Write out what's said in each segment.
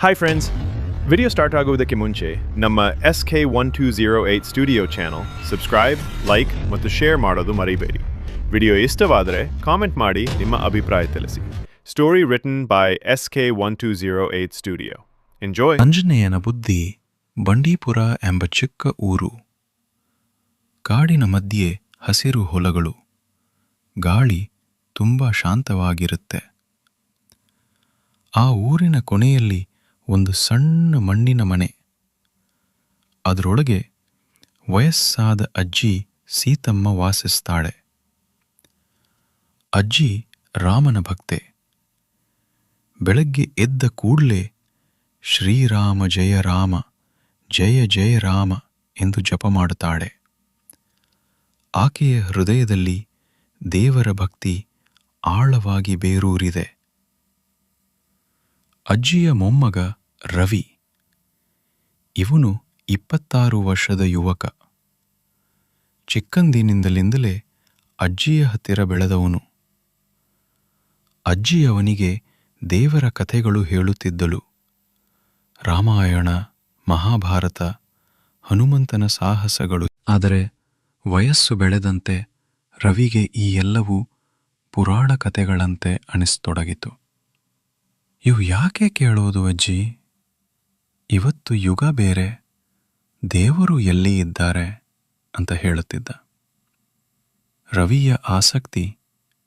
Hi friends video start ಆಗುವುದಕ್ಕೆ ಮುಂಚೆ ನಮ್ಮ S K one two zero eight studio channel subscribe like ಮತ್ತು share ಮಾಡೋದು ಮರಿಬೇಡಿ. ವಿಡಿಯೋ ಇಷ್ಟವಾದರೆ ಕಾಮೆಂಟ್ ಮಾಡಿ, ನಿಮ್ಮ ಅಭಿಪ್ರಾಯ ತಿಳಿಸಿ. Story written by S K one two zero eight studio enjoy ಅಂಜನೇಯನ ಬುದ್ಧಿ ಬಂಡೀಪುರ ಎಂಬ ಚಿಕ್ಕ ಊರು. ಕಾಡಿನ ಮಧ್ಯೆ ಹಸಿರು ಹೊಲಗಳು. ಗಾಳಿ ತುಂಬ ಶಾಂತವಾಗಿರುತ್ತೆ. ಆ ಊರಿನ ಕೊನೆಯಲ್ಲಿ ಒಂದು ಸಣ್ಣ ಮಣ್ಣಿನ ಮನೆ. ಅದರೊಳಗೆ ವಯಸ್ಸಾದ ಅಜ್ಜಿ ಸೀತಮ್ಮ ವಾಸಿಸ್ತಾಳೆ. ಅಜ್ಜಿ ರಾಮನ ಭಕ್ತೆ. ಬೆಳಗ್ಗೆ ಎದ್ದ ಕೂಡಲೇ ಶ್ರೀರಾಮ ಜಯ ರಾಮ, ಜಯ ಜಯ ರಾಮ ಎಂದು ಜಪ ಮಾಡುತ್ತಾಳೆ. ಆಕೆಯ ಹೃದಯದಲ್ಲಿ ದೇವರ ಭಕ್ತಿ ಆಳವಾಗಿ ಬೇರೂರಿದೆ. ಅಜ್ಜಿಯ ಮೊಮ್ಮಗ ರವಿ. ಇವನು ಇಪ್ಪತ್ತಾರು ವರ್ಷದ ಯುವಕ. ಚಿಕ್ಕಂದಿನಿಂದಲಿಂದಲೇ ಅಜ್ಜಿಯ ಹತ್ತಿರ ಬೆಳೆದವನು. ಅಜ್ಜಿ ಅವನಿಗೆ ದೇವರ ಕಥೆಗಳು ಹೇಳುತ್ತಿದ್ದಳು. ರಾಮಾಯಣ, ಮಹಾಭಾರತ, ಹನುಮಂತನ ಸಾಹಸಗಳು. ಆದರೆ ವಯಸ್ಸು ಬೆಳೆದಂತೆ ರವಿಗೆ ಈ ಎಲ್ಲವೂ ಪುರಾಣ ಕಥೆಗಳಂತೆ ಅನಿಸ್ತೊಡಗಿತು. ಇವು ಯಾಕೆ ಕೇಳೋದು ಅಜ್ಜಿ? ಇವತ್ತು ಯುಗ ಬೇರೆ, ದೇವರು ಎಲ್ಲಿ ಇದ್ದಾರೆ ಅಂತ ಹೇಳುತ್ತಿದ್ದ. ರವಿಯ ಆಸಕ್ತಿ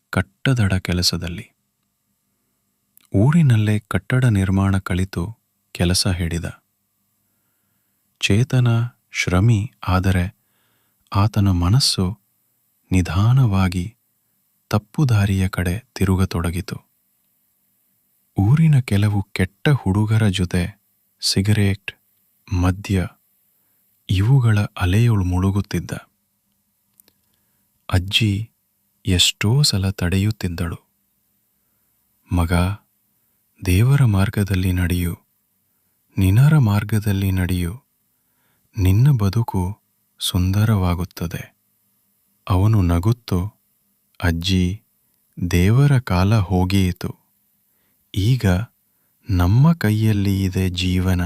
ಕಟ್ಟದಡ ಕೆಲಸದಲ್ಲಿ. ಊರಿನಲ್ಲೇ ಕಟ್ಟಡ ನಿರ್ಮಾಣ ಕಲಿತು ಕೆಲಸ ಹೇಳಿದ. ಚೇತನ, ಶ್ರಮಿ ಆದರೆ ಆತನ ಮನಸ್ಸು ನಿಧಾನವಾಗಿ ತಪ್ಪುದಾರಿಯ ಕಡೆ ತಿರುಗತೊಡಗಿತು. ಊರಿನ ಕೆಲವು ಕೆಟ್ಟ ಹುಡುಗರ ಜೊತೆ ಸಿಗರೇಟ್, ಮದ್ಯ, ಇವುಗಳ ಅಲೆಯುಳು ಮುಳುಗುತ್ತಿದ್ದ. ಅಜ್ಜಿ ಎಷ್ಟೋ ಸಲ ತಡೆಯುತ್ತಿದ್ದಳು ಮಗ, ದೇವರ ಮಾರ್ಗದಲ್ಲಿ ನಡೆಯು, ನಿನರ ಮಾರ್ಗದಲ್ಲಿ ನಡೆಯು, ನಿನ್ನ ಬದುಕು ಸುಂದರವಾಗುತ್ತದೆ. ಅವನು ನಗುತ್ತು, ಅಜ್ಜಿ, ದೇವರ ಕಾಲ ಹೋಗಿಯಿತು. ಈಗ ನಮ್ಮ ಕೈಯಲ್ಲಿ ಇದೆ ಜೀವನ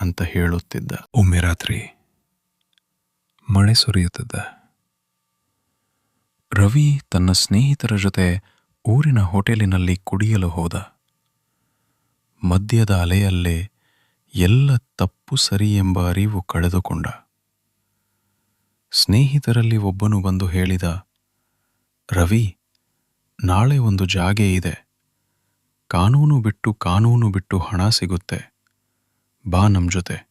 ಅಂತ ಹೇಳುತ್ತಿದ್ದ. ಒಮ್ಮೆ ರಾತ್ರಿ ಮಳೆ ಸುರಿಯುತ್ತಿದ್ದ. ರವಿ ತನ್ನ ಸ್ನೇಹಿತರ ಜೊತೆ ಊರಿನ ಹೋಟೆಲಿನಲ್ಲಿ ಕುಡಿಯಲು ಹೋದ. ಮದ್ಯದ ಅಲೆಯಲ್ಲೇ ಎಲ್ಲ ತಪ್ಪು ಸರಿ ಎಂಬ ಅರಿವು ಕಳೆದುಕೊಂಡ. ಸ್ನೇಹಿತರಲ್ಲಿ ಒಬ್ಬನು ಬಂದು ಹೇಳಿದ, ರವಿ, ನಾಳೆ ಒಂದು ಜಾಗೆ ಇದೆ. ಕಾನೂನು ಬಿಟ್ಟು ಕಾನೂನು ಬಿಟ್ಟು ಹಣ ಸಿಗುತ್ತೆ. ಬಾ ನಮ್ ಜೊತೆ.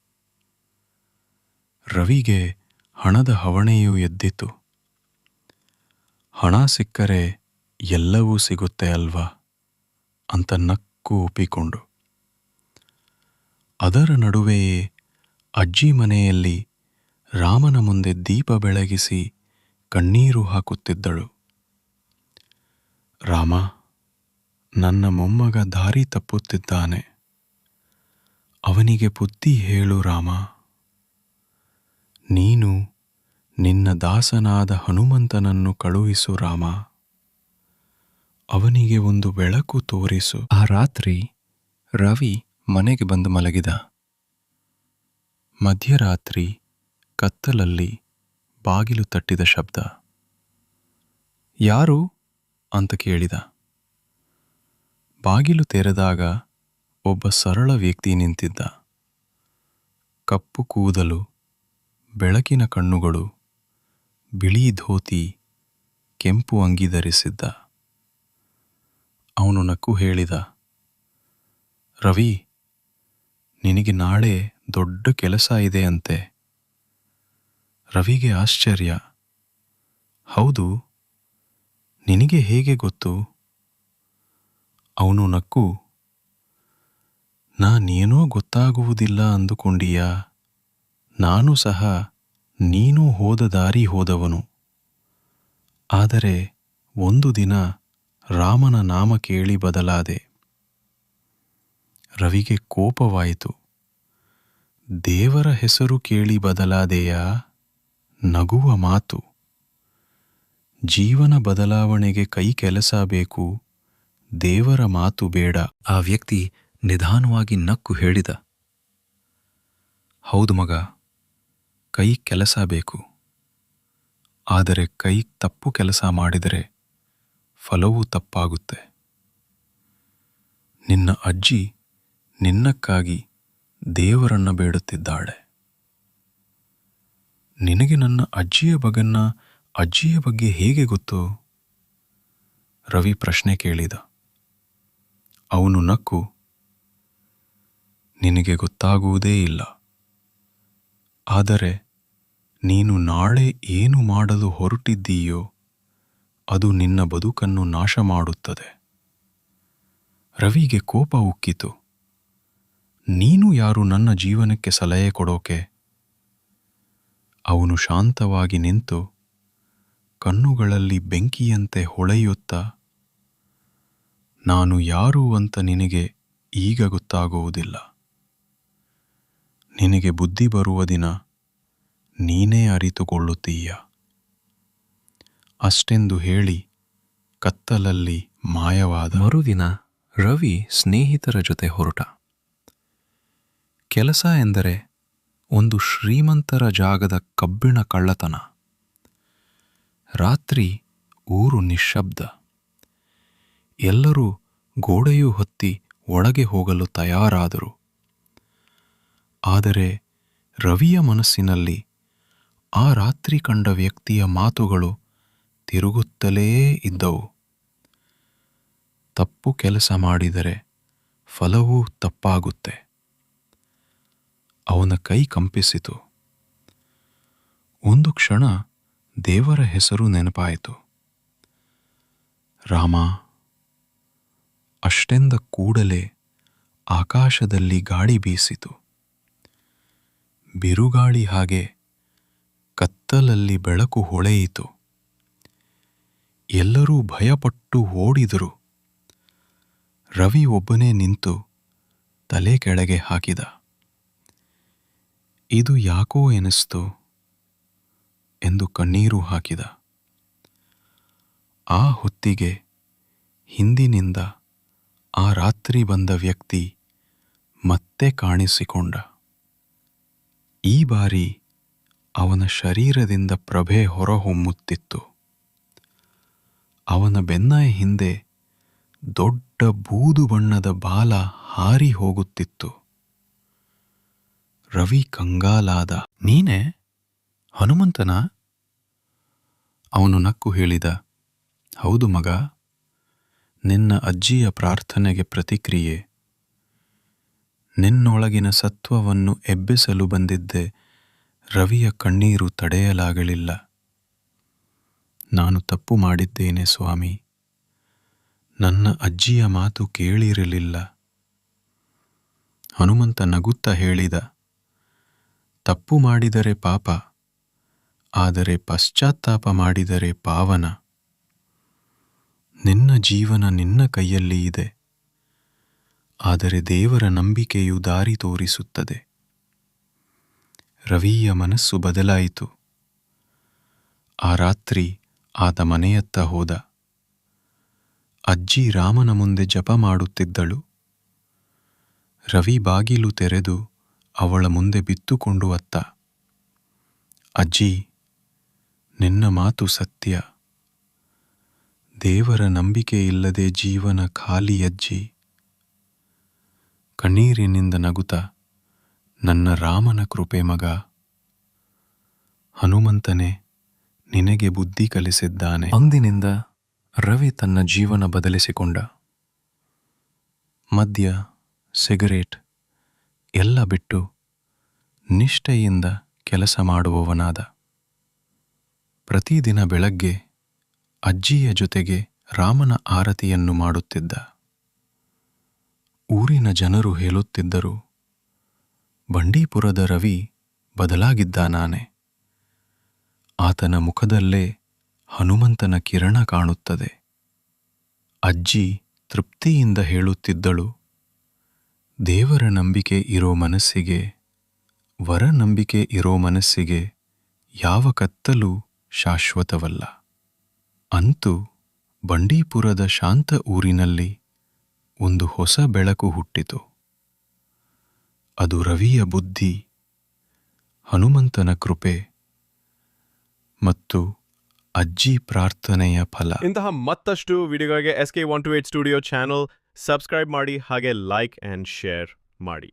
ರವಿಗೆ ಹಣದ ಹವಣೆಯೂ ಎದ್ದಿತು. ಹಣ ಸಿಕ್ಕರೆ ಎಲ್ಲವೂ ಸಿಗುತ್ತೆ ಅಲ್ವಾ? ಅಂತ ನಕ್ಕು ಒಪ್ಪಿಕೊಂಡು. ಅದರ ನಡುವೆಯೇ ಅಜ್ಜಿ ಮನೆಯಲ್ಲಿ ರಾಮನ ಮುಂದೆ ದೀಪ ಬೆಳಗಿಸಿ ಕಣ್ಣೀರು ಹಾಕುತ್ತಿದ್ದಳು. ರಾಮ ನನ್ನ ಮೊಮ್ಮಗ ದಾರಿ ತಪ್ಪುತ್ತಿದ್ದಾನೆ. ಅವನಿಗೆ ಬುದ್ಧಿ ಹೇಳು ರಾಮ. ನೀನು ನಿನ್ನ ದಾಸನಾದ ಹನುಮಂತನನ್ನು ಕಳುಹಿಸು ರಾಮ. ಅವನಿಗೆ ಒಂದು ಬೆಳಕು ತೋರಿಸು. ಆ ರಾತ್ರಿ ರವಿ ಮನೆಗೆ ಬಂದು ಮಲಗಿದ. ಮಧ್ಯರಾತ್ರಿ ಕತ್ತಲಲ್ಲಿ ಬಾಗಿಲು ತಟ್ಟಿದ ಶಬ್ದ. ಯಾರು? ಅಂತ ಕೇಳಿದ. ಬಾಗಿಲು ತೆರೆದಾಗ ಒಬ್ಬ ಸರಳ ವ್ಯಕ್ತಿ ನಿಂತಿದ್ದ. ಕಪ್ಪು ಕೂದಲು, ಬೆಳಕಿನ ಕಣ್ಣುಗಳು, ಬಿಳಿ ಧೋತಿ, ಕೆಂಪು ಅಂಗಿ ಧರಿಸಿದ್ದ. ಅವನು ನಕ್ಕು ಹೇಳಿದ, ರವಿ, ನಿನಗೆ ನಾಳೆ ದೊಡ್ಡ ಕೆಲಸ ಇದೆ ಅಂತೆ. ರವಿಗೆ ಆಶ್ಚರ್ಯ. ಹೌದು, ನಿನಗೆ ಹೇಗೆ ಗೊತ್ತು? ಅವನು ನಕ್ಕು, ನಾನೇನೋ ಗೊತ್ತಾಗುವುದಿಲ್ಲ ಅಂದುಕೊಂಡಿಯಾ, ನಾನು ಸಹ ನೀನು ಹೋದ ದಾರಿ ಹೋದವನು. ಆದರೆ ಒಂದು ದಿನ ರಾಮನ ನಾಮ ಕೇಳಿ ಬದಲಾದೆ. ರವಿಗೆ ಕೋಪವಾಯಿತು, ದೇವರ ಹೆಸರು ಕೇಳಿ ಬದಲಾದೆಯಾ ನಗುವ ಮಾತು, ಜೀವನ ಬದಲಾವಣೆಗೆ ಕೈ ಕೆಲಸ ಬೇಕು ದೇವರ ಮಾತು ಬೇಡ. ಆ ವ್ಯಕ್ತಿ ನಿಧಾನವಾಗಿ ನಕ್ಕು ಹೇಳಿದ. ಹೌದು ಮಗ, ಕೈ ಕೆಲಸ ಬೇಕು. ಆದರೆ ಕೈ ತಪ್ಪು ಕೆಲಸ ಮಾಡಿದರೆ ಫಲವೂ ತಪ್ಪಾಗುತ್ತೆ. ನಿನ್ನ ಅಜ್ಜಿ ನಿನ್ನಕ್ಕಾಗಿ ದೇವರನ್ನ ಬೇಡುತ್ತಿದ್ದಾಳೆ. ನಿನಗೆ ನನ್ನ ಅಜ್ಜಿಯ ಬಗನ್ನ ಅಜ್ಜಿಯ ಬಗ್ಗೆ ಹೇಗೆ ಗೊತ್ತು? ರವಿ ಪ್ರಶ್ನೆ ಕೇಳಿದ. ಅವನು ನಕ್ಕು, ನಿನಗೆ ಗೊತ್ತಾಗುವುದೇ ಇಲ್ಲ. ಆದರೆ ನೀನು ನಾಳೆ ಏನು ಮಾಡಲು ಹೊರಟಿದ್ದೀಯೋ ಅದು ನಿನ್ನ ಬದುಕನ್ನು ನಾಶ ಮಾಡುತ್ತದೆ ರವಿಗೆ ಕೋಪ ಉಕ್ಕಿತು. ನೀನು ಯಾರು ನನ್ನ ಜೀವನಕ್ಕೆ ಸಲಹೆ ಕೊಡೋಕೆ? ಅವನು ಶಾಂತವಾಗಿ ನಿಂತು ಕಣ್ಣುಗಳಲ್ಲಿ ಬೆಂಕಿಯಂತೆ ಹೊಳೆಯುತ್ತಾ ನಾನು ಯಾರು ಅಂತ ನಿನಗೆ ಈಗ ಗೊತ್ತಾಗುವುದಿಲ್ಲ. ನಿನಗೆ ಬುದ್ಧಿ ಬರುವ ದಿನ ನೀನೇ ಅರಿತುಕೊಳ್ಳುತ್ತೀಯ. ಅಷ್ಟೆಂದು ಹೇಳಿ ಕತ್ತಲಲ್ಲಿ ಮಾಯವಾದ ಮರುದಿನ ರವಿ ಸ್ನೇಹಿತರ ಜೊತೆ ಹೊರಟ. ಕೆಲಸ ಎಂದರೆ ಒಂದು ಶ್ರೀಮಂತರ ಜಾಗದ ಕಬ್ಬಿಣ ಕಳ್ಳತನ. ರಾತ್ರಿ ಊರು ನಿಶ್ಶಬ್ದ. ಎಲ್ಲರೂ ಗೋಡೆಯು ಹೊತ್ತಿ ಒಳಗೆ ಹೋಗಲು ತಯಾರಾದರು. ಆದರೆ ರವಿಯ ಮನಸ್ಸಿನಲ್ಲಿ ಆ ರಾತ್ರಿ ಕಂಡ ವ್ಯಕ್ತಿಯ ಮಾತುಗಳು ತಿರುಗುತ್ತಲೇ ಇದ್ದವು. ತಪ್ಪು ಕೆಲಸ ಮಾಡಿದರೆ ಫಲವೂ ತಪ್ಪಾಗುತ್ತೆ. ಅವನ ಕೈ ಕಂಪಿಸಿತು. ಒಂದು ಕ್ಷಣ ದೇವರ ಹೆಸರು ನೆನಪಾಯಿತು. ರಾಮ ಅಷ್ಟೆಂದ ಕೂಡಲೇ ಆಕಾಶದಲ್ಲಿ ಗಾಳಿ ಬೀಸಿತು. ಬಿರುಗಾಳಿ ಹಾಗೆ ಕತ್ತಲಲ್ಲಿ ಬೆಳಕು ಹೊಳೆಯಿತು. ಎಲ್ಲರೂ ಭಯಪಟ್ಟು ಓಡಿದರು. ರವಿ ಒಬ್ಬನೇ ನಿಂತು ತಲೆ ಕೆಳಗೆ ಹಾಕಿದ. ಇದು ಯಾಕೋ ಎನಿಸ್ತು ಎಂದು ಕಣ್ಣೀರು ಹಾಕಿದ. ಆ ಹೊತ್ತಿಗೆ ಹಿಂದಿನಿಂದ ಆ ರಾತ್ರಿ ಬಂದ ವ್ಯಕ್ತಿ ಮತ್ತೆ ಕಾಣಿಸಿಕೊಂಡ. ಈ ಬಾರಿ ಅವನ ಶರೀರದಿಂದ ಪ್ರಭೆ ಹೊರಹೊಮ್ಮುತ್ತಿತ್ತು. ಅವನ ಬೆನ್ನ ಹಿಂದೆ ದೊಡ್ಡ ಬೂದು ಬಣ್ಣದ ಬಾಲ ಹಾರಿ ಹೋಗುತ್ತಿತ್ತು. ರವಿ ಕಂಗಾಲಾದ, ನೀನೇ? ಹನುಮಂತನ? ಅವನು ನಕ್ಕು ಹೇಳಿದ, ಹೌದು ಮಗ. ನಿನ್ನ ಅಜ್ಜಿಯ ಪ್ರಾರ್ಥನೆಗೆ ಪ್ರತಿಕ್ರಿಯೆ. ನಿನ್ನೊಳಗಿನ ಸತ್ವವನ್ನು ಎಬ್ಬಿಸಲು ಬಂದಿದ್ದೆ, ರವಿಯ ಕಣ್ಣೀರು ತಡೆಯಲಾಗಲಿಲ್ಲ. ನಾನು ತಪ್ಪು ಮಾಡಿದ್ದೇನೆ ಸ್ವಾಮಿ. ನನ್ನ ಅಜ್ಜಿಯ ಮಾತು ಕೇಳಿರಲಿಲ್ಲ. ಹನುಮಂತ ನಗುತ್ತ ಹೇಳಿದ, ತಪ್ಪು ಮಾಡಿದರೆ ಪಾಪ, ಆದರೆ ಪಶ್ಚಾತ್ತಾಪ ಮಾಡಿದರೆ ಪಾವನ. ನಿನ್ನ ಜೀವನ ನಿನ್ನ ಕೈಯಲ್ಲಿ ಇದೆ. ಆದರೆ ದೇವರ ನಂಬಿಕೆಯು ದಾರಿ ತೋರಿಸುತ್ತದೆ. ರವಿಯ ಮನಸ್ಸು ಬದಲಾಯಿತು. ಆ ರಾತ್ರಿ ಆತ ಮನೆಯತ್ತ ಹೋದ. ಅಜ್ಜಿ ರಾಮನ ಮುಂದೆ ಜಪ ಮಾಡುತ್ತಿದ್ದಳು. ರವಿ ಬಾಗಿಲು ತೆರೆದು ಅವಳ ಮುಂದೆ ಬಿತ್ತುಕೊಂಡು ಅತ್ತ. ಅಜ್ಜಿ, ನಿನ್ನ ಮಾತು ಸತ್ಯ. ದೇವರ ನಂಬಿಕೆ ಇಲ್ಲದೆ ಜೀವನ ಖಾಲಿ ಅಜ್ಜಿ. ಕಣ್ಣೀರಿನಿಂದ ನಗುತ ನನ್ನ ರಾಮನ ಕೃಪೆ ಮಗ. ಹನುಮಂತನೇ, ನಿನಗೆ ಬುದ್ಧಿ ಕಲಿಸಿದ್ದಾನೆ. ಅಂದಿನಿಂದ ರವಿ ತನ್ನ ಜೀವನ ಬದಲಿಸಿಕೊಂಡ. ಮದ್ಯ, ಸಿಗರೇಟ್ ಎಲ್ಲ ಬಿಟ್ಟು ನಿಷ್ಠೆಯಿಂದ ಕೆಲಸ ಮಾಡುವವನಾದ. ಪ್ರತಿದಿನ ಬೆಳಗ್ಗೆ ಅಜ್ಜಿಯ ಜೊತೆಗೆ ರಾಮನ ಆರತಿಯನ್ನು ಮಾಡುತ್ತಿದ್ದ. ಊರಿನ ಜನರು ಹೇಳುತ್ತಿದ್ದರು, ಬಂಡೀಪುರದ ರವಿ ಬದಲಾಗಿದ್ದಾನಾನೆ ಆತನ ಮುಖದಲ್ಲೇ ಹನುಮಂತನ ಕಿರಣ ಕಾಣುತ್ತದೆ. ಅಜ್ಜಿ ತೃಪ್ತಿಯಿಂದ ಹೇಳುತ್ತಿದ್ದಳು, ದೇವರ ನಂಬಿಕೆ ಇರೋ ಮನಸ್ಸಿಗೆ, ವರ ನಂಬಿಕೆ ಇರೋ ಮನಸ್ಸಿಗೆ ಯಾವ ಕತ್ತಲೂ ಶಾಶ್ವತವಲ್ಲ. ಅಂತೂ ಬಂಡೀಪುರದ ಶಾಂತ ಊರಿನಲ್ಲಿ ಒಂದು ಹೊಸ ಬೆಳಕು ಹುಟ್ಟಿತು. ಅದು ರವಿಯ ಬುದ್ಧಿ, ಹನುಮಂತನ ಕೃಪೆ ಮತ್ತು ಅಜ್ಜಿ ಪ್ರಾರ್ಥನೆಯ ಫಲ. ಇಂತಹ ಮತ್ತಷ್ಟು ವಿಡಿಯೋಗಳಿಗೆ S K one two eight studio channel subscribe ಮಾಡಿ ಹಾಗೆ ಲೈಕ್ ಆ್ಯಂಡ್ ಶೇರ್ ಮಾಡಿ.